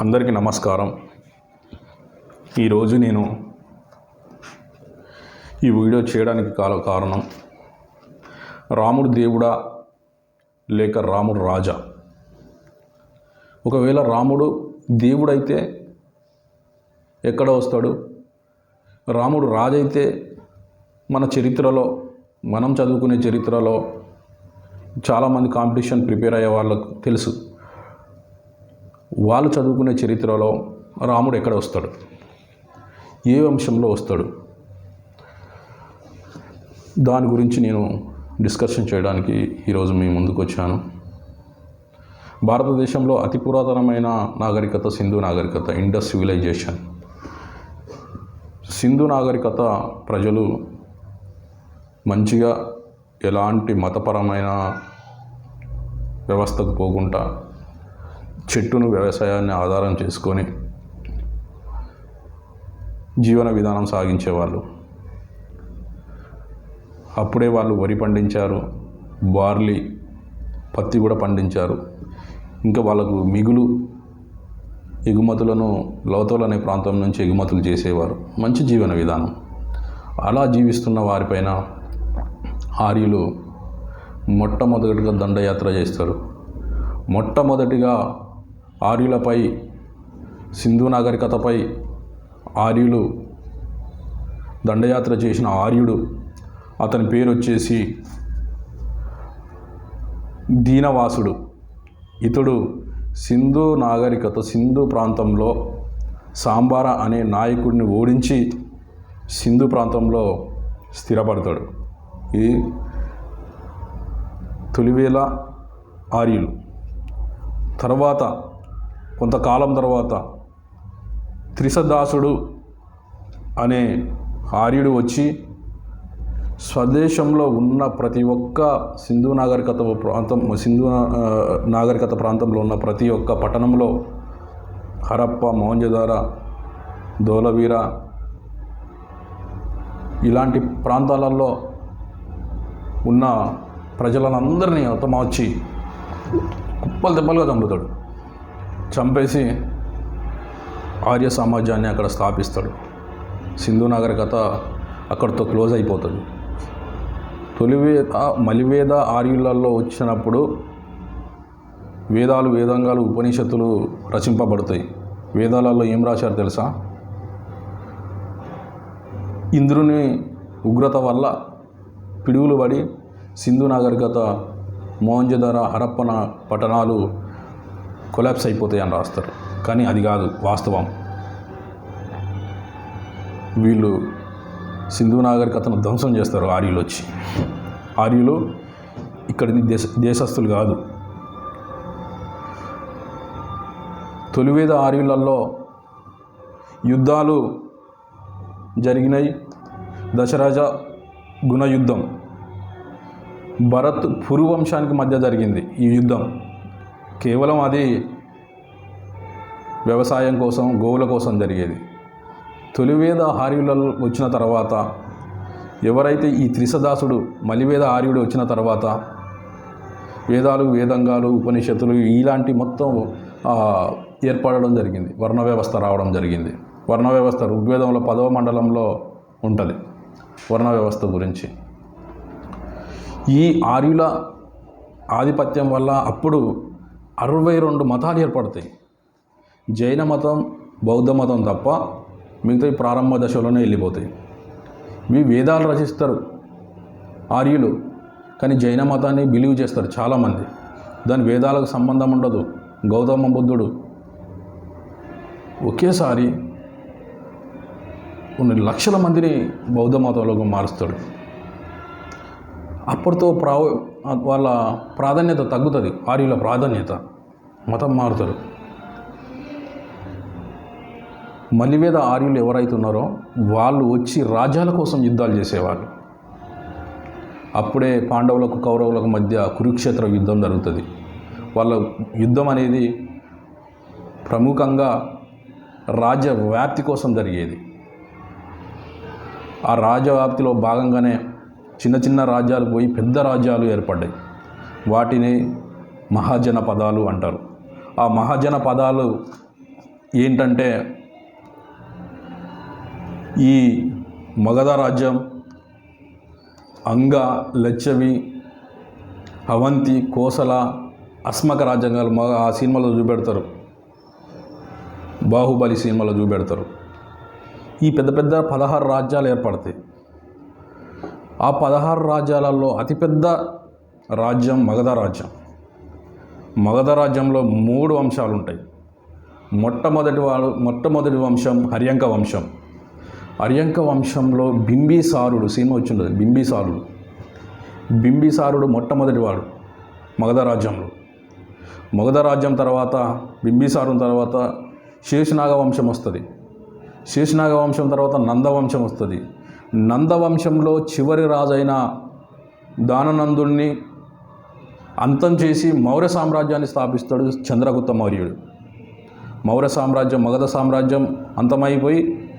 అందరికీ నమస్కారం. ఈరోజు నేను ఈ వీడియో చేయడానికి కాల కారణం రాముడు దేవుడా లేక రాముడు రాజా? ఒకవేళ రాముడు దేవుడైతే ఎక్కడ వస్తాడు? రాముడు రాజైతే మన చరిత్రలో మనం చదువుకునే చరిత్రలో చాలామంది కాంపిటీషన్ ప్రిపేర్ అయ్యే వాళ్ళకు తెలుసు. వాళ్ళు చదువుకునే చరిత్రలో రాముడు ఎక్కడ వస్తాడు? ఏ వంశంలో వస్తాడు? దాని గురించి నేను డిస్కషన్ చేయడానికి ఈరోజు మీ ముందుకు వచ్చాను. భారతదేశంలో అతి పురాతనమైన నాగరికత సింధు నాగరికత ఇండస్ సివిలైజేషన్. సింధు నాగరికత ప్రజలు మంచిగా ఎలాంటి మతపరమైన వ్యవస్థకు పోకుండా చెట్టును వ్యవసాయాన్ని ఆధారం చేసుకొని జీవన విధానం సాగించేవాళ్ళు. అప్పుడే వాళ్ళు వరి పండించారు బార్లీ పత్తి కూడా పండించారు. ఇంకా వాళ్ళకు మిగులు ఎగుమతులను లోతోలు అనే ప్రాంతం నుంచి ఎగుమతులు చేసేవారు. మంచి జీవన విధానం. అలా జీవిస్తున్న వారిపైన ఆర్యులు మొట్టమొదటిగా దండయాత్ర చేస్తారు. మొట్టమొదటిగా ఆర్యులపై సింధు నాగరికతపై ఆర్యులు దండయాత్ర చేసిన ఆర్యుడు అతని పేరు వచ్చేసి దీనవాసుడు. ఇతడు సింధు నాగరికత సింధు ప్రాంతంలో సాంబార అనే నాయకుడిని ఓడించి సింధు ప్రాంతంలో స్థిరపడతాడు. ఇది తొలివేల ఆర్యులు. తర్వాత కొంతకాలం తర్వాత త్రిసదాసుడు అనే ఆర్యుడు వచ్చి స్వదేశంలో ఉన్న ప్రతి ఒక్క సింధు నాగరికత ప్రాంతం సింధు నాగరికత ప్రాంతంలో ఉన్న ప్రతి ఒక్క పట్టణంలో హరప్ప మోహంజదార ధోలవీర ఇలాంటి ప్రాంతాలలో ఉన్న ప్రజలందరినీ అతమార్చి కుప్పలు దెబ్బలుగా చంపుతాడు చంపేసి ఆర్య సామ్రాజ్యాన్ని అక్కడ స్థాపిస్తాడు. సింధు నాగరికత అక్కడితో క్లోజ్ అయిపోతుంది. తొలివేద మలివేద ఆర్యులలో వచ్చినప్పుడు వేదాలు వేదాంగాలు ఉపనిషత్తులు రచింపబడతాయి. వేదాలలో ఏం రాశారు తెలుసా? ఇంద్రుని ఉగ్రత వల్ల పిడుగులు పడి సింధు నాగరికత మోహంజదార హరప్పన పట్టణాలు కొలాప్స్ అయిపోతాయి అని రాస్తారు. కానీ అది కాదు వాస్తవం. వీళ్ళు సింధు నాగరికతను ధ్వంసం చేస్తారు ఆర్యులు వచ్చి. ఆర్యులు ఇక్కడి దేశ దేశస్తులు కాదు. తొలివేద ఆర్యులలో యుద్ధాలు జరిగినాయి. దశరాజ గుణ యుద్ధం. భరత్ పురువంశానికి మధ్య జరిగింది ఈ యుద్ధం. కేవలం అది వ్యవసాయం కోసం గోవుల కోసం జరిగేది. తొలివేద ఆర్యులలో వచ్చిన తర్వాత ఎవరైతే ఈ త్రిసదాసుడు మలివేద ఆర్యుడు వచ్చిన తర్వాత వేదాలు వేదంగాలు ఉపనిషత్తులు ఇలాంటి మొత్తం ఏర్పడడం జరిగింది. వర్ణ వ్యవస్థ రావడం జరిగింది. వర్ణ వ్యవస్థ ఋగ్వేదంలో పదవ మండలంలో ఉంటుంది. వర్ణ వ్యవస్థ గురించి. ఈ ఆర్యుల ఆధిపత్యం వల్ల అప్పుడు అరవై రెండు మతాలు ఏర్పడతాయి. జైన మతం బౌద్ధ మతం తప్ప మిగతా ప్రారంభ దశలోనే వెళ్ళిపోతాయి. మీ వేదాలు రచిస్తారు ఆర్యులు కానీ జైన మతాన్ని బిలీవ్ చేస్తారు చాలామంది. దాని వేదాలకు సంబంధం ఉండదు. గౌతమ బుద్ధుడు ఒకేసారి కొన్ని లక్షల మందిని బౌద్ధ మతంలోకి మారుస్తాడు. అప్పటితో ప్రావ వాళ్ళ ప్రాధాన్యత తగ్గుతుంది ఆర్యుల ప్రాధాన్యత. మతం మారుతారు. మలివేద ఆర్యులు ఎవరైతే ఉన్నారో వాళ్ళు వచ్చి రాజ్యాల కోసం యుద్ధాలు చేసేవాళ్ళు. అప్పుడే పాండవులకు కౌరవులకు మధ్య కురుక్షేత్ర యుద్ధం జరుగుతుంది. వాళ్ళ యుద్ధం అనేది ప్రముఖంగా రాజ్య వ్యాప్తి కోసం జరిగేది. ఆ రాజ్యవ్యాప్తిలో భాగంగానే చిన్న చిన్న రాజ్యాలు పోయి పెద్ద రాజ్యాలు ఏర్పడ్డాయి. వాటిని మహాజన పదాలు అంటారు. ఆ మహాజన పదాలు ఏంటంటే ఈ మగధ రాజ్యం అంగ లచ్చవి అవంతి కోసల అస్మక రాజ్యాంగాలు మగ ఆ సినిమాలో చూపెడతారు. బాహుబలి సినిమాలో చూపెడతారు. ఈ పెద్ద పెద్ద పదహారు రాజ్యాలు ఏర్పడతాయి. ఆ పదహారు రాజ్యాలలో అతిపెద్ద రాజ్యం మగధ రాజ్యం. మగధ రాజ్యంలో మూడు వంశాలు ఉంటాయి మొట్టమొదటి వాడు మొట్టమొదటి వంశం హర్యంక వంశం. హర్యంక వంశంలో బింబిసారుడు సినిమా వచ్చిండదు బింబిసారుడు. బింబిసారుడు మొట్టమొదటి వాడు మగధ రాజ్యంలో. మగధ రాజ్యం తర్వాత బింబిసారుని తర్వాత శేషనాగ వంశం వస్తుంది. శేషనాగ వంశం తర్వాత నందవంశం వస్తుంది. నందవంశంలో చివరి రాజైన దాననందుణ్ణి అంతం చేసి మౌర్య సామ్రాజ్యాన్ని స్థాపిస్తాడు చంద్రగుప్త మౌర్యుడు. మౌర్య సామ్రాజ్యం మగధ సామ్రాజ్యం అంతమైపోయి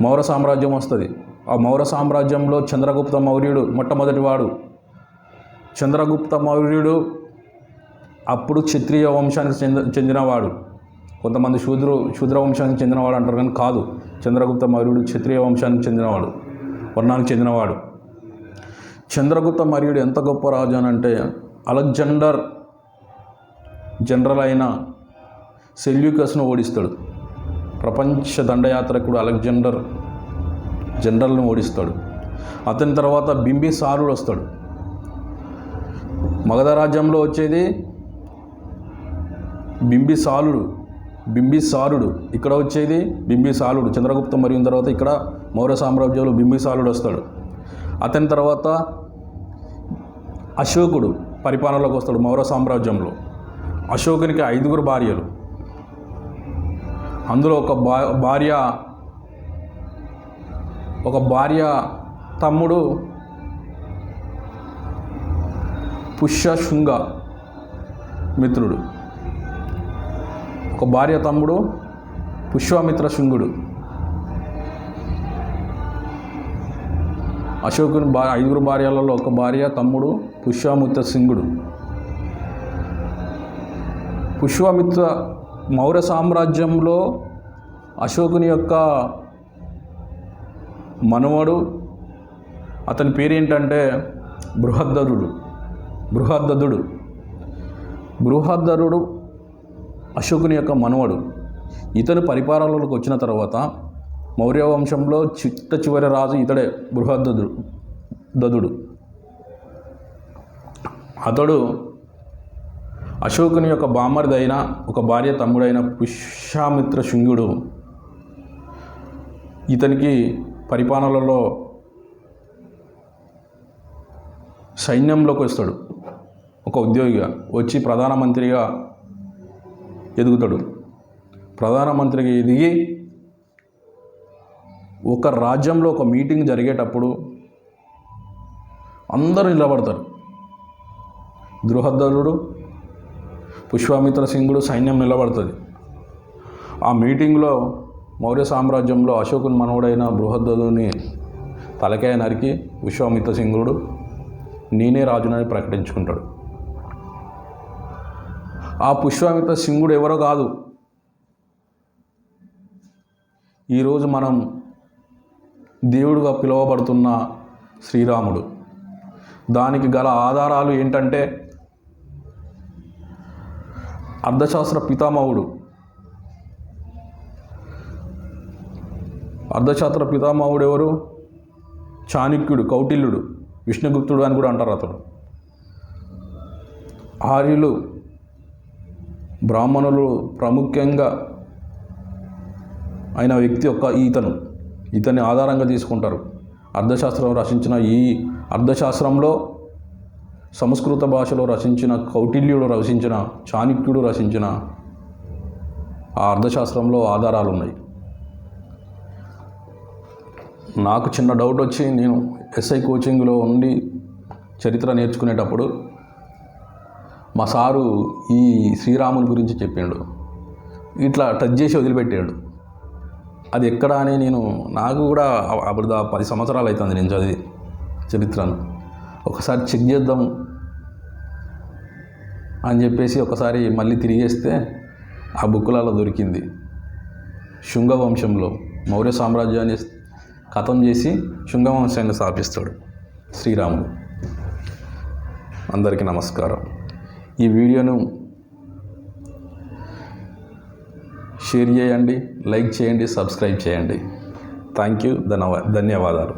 మౌర్య సామ్రాజ్యం వస్తుంది. ఆ మౌర్య సామ్రాజ్యంలో చంద్రగుప్త మౌర్యుడు మొట్టమొదటివాడు. చంద్రగుప్త మౌర్యుడు అప్పుడు క్షత్రియ వంశానికి చెంద చెందినవాడు. కొంతమంది శూద్రు శూద్ర వంశానికి చెందినవాడు అంటారు కానీ కాదు. చంద్రగుప్త మౌర్యుడు క్షత్రియ వంశానికి చెందినవాడు వర్ణానికి చెందినవాడు. చంద్రగుప్త మౌర్యుడు ఎంత గొప్ప రాజు అని అంటే అలెగ్జాండర్ జనరల్ అయిన సెల్యూకస్ను ఓడిస్తాడు. ప్రపంచ దండయాత్రకుడు అలెగ్జాండర్ జనరల్ను ఓడిస్తాడు. అతని తర్వాత బింబిసారుడు వస్తాడు. మగధ రాజ్యంలో వచ్చేది బింబిసాలుడు బింబిసారుడు. ఇక్కడ వచ్చేది బింబిసాలుడు. చంద్రగుప్త మరియు తర్వాత ఇక్కడ మౌర్య సామ్రాజ్యంలో బింబిసాలుడు వస్తాడు. అతని తర్వాత అశోకుడు పరిపాలనలోకి వస్తాడు మౌర్య సామ్రాజ్యంలో. అశోకునికి ఐదుగురు భార్యలు. అందులో ఒక భార్య ఒక భార్య తమ్ముడు పుష్యశృంగ మిత్రుడు. ఒక భార్య తమ్ముడు పుష్వామిత్ర శృంగుడు. అశోకుని భార్య ఐదుగురు భార్యలలో ఒక భార్య తమ్ముడు పుష్వామిత్ర సింగుడు పుష్వామిత్ర మౌర్య సామ్రాజ్యంలో అశోకుని యొక్క మనవడు అతని పేరు ఏంటంటే బృహద్దరుడు బృహద్దదుడు బృహద్దరుడు అశోకుని యొక్క మనవడు. ఇతను పరిపాలనలోకి వచ్చిన తర్వాత మౌర్య వంశంలో చిట్ట చివరి రాజు ఇతడే బృహద్దదుడు దదుడు. అతడు అశోకుని యొక్క బామర్దైన ఒక భార్య తమ్ముడైన పుష్యామిత్ర శృంగుడు. ఇతనికి పరిపాలనలో సైన్యంలోకి వస్తాడు. ఒక ఉద్యోగిగా వచ్చి ప్రధానమంత్రిగా ఎదుగుతాడు. ప్రధానమంత్రికి ఎదిగి ఒక రాజ్యంలో ఒక మీటింగ్ జరిగేటప్పుడు అందరూ నిలబడతారు. దృహద్దరుడు పుష్వామిత్ర సింగుడు సైన్యం నిలబడుతుంది. ఆ మీటింగ్లో మౌర్య సామ్రాజ్యంలో అశోకుని మనవుడైన బృహద్దుని తలకాయ నరికి విశ్వామిత్ర సింగుడు నేనే రాజునని ప్రకటించుకుంటాడు. ఆ పుష్పామిత సింగుడు ఎవరో కాదు. ఈరోజు మనం దేవుడుగా పిలువబడుతున్న శ్రీరాముడు. దానికి గల ఆధారాలు ఏంటంటే అర్థశాస్త్ర పితామహుడు. అర్థశాస్త్ర పితామహుడు ఎవరు? చాణక్యుడు కౌటిల్యుడు విష్ణుగుప్తుడు అని కూడా అంటారు అతడు ఆర్యులు బ్రాహ్మణులు ప్రాముఖ్యంగా అయిన వ్యక్తి యొక్క ఈతను ఇతన్ని ఆధారంగా తీసుకుంటారు. అర్థశాస్త్రం రచించిన ఈ అర్థశాస్త్రంలో సంస్కృత భాషలో రచించిన కౌటిల్యుడు రచించిన చాణక్యుడు రచించిన ఆ అర్థశాస్త్రంలో ఆధారాలు ఉన్నాయి నాకు చిన్న డౌట్ వచ్చి నేను ఎస్ఐ కోచింగ్లో ఉండి చరిత్ర నేర్చుకునేటప్పుడు మా సారు ఈ శ్రీరాముని గురించి చెప్పిండు ఇట్లా టచ్ చేసి వదిలిపెట్టాడు అది ఎక్కడ అని నేను నాకు కూడా అప్పుడు దా పది సంవత్సరాలు అవుతుంది నేను చదివి చరిత్రను. ఒకసారి చెక్ చేద్దాం అని చెప్పేసి ఒకసారి మళ్ళీ తిరిగేస్తే ఆ బుక్కులలో దొరికింది. శృంగవంశంలో మౌర్య సామ్రాజ్యాన్ని ఖతం చేసి శృంగవంశాన్ని స్థాపిస్తాడు శ్రీరాముడు. అందరికీ నమస్కారం. ఈ వీడియోను షేర్ చేయండి లైక్ చేయండి సబ్స్క్రైబ్ చేయండి. థ్యాంక్ యూ ధన్యవాదాలు.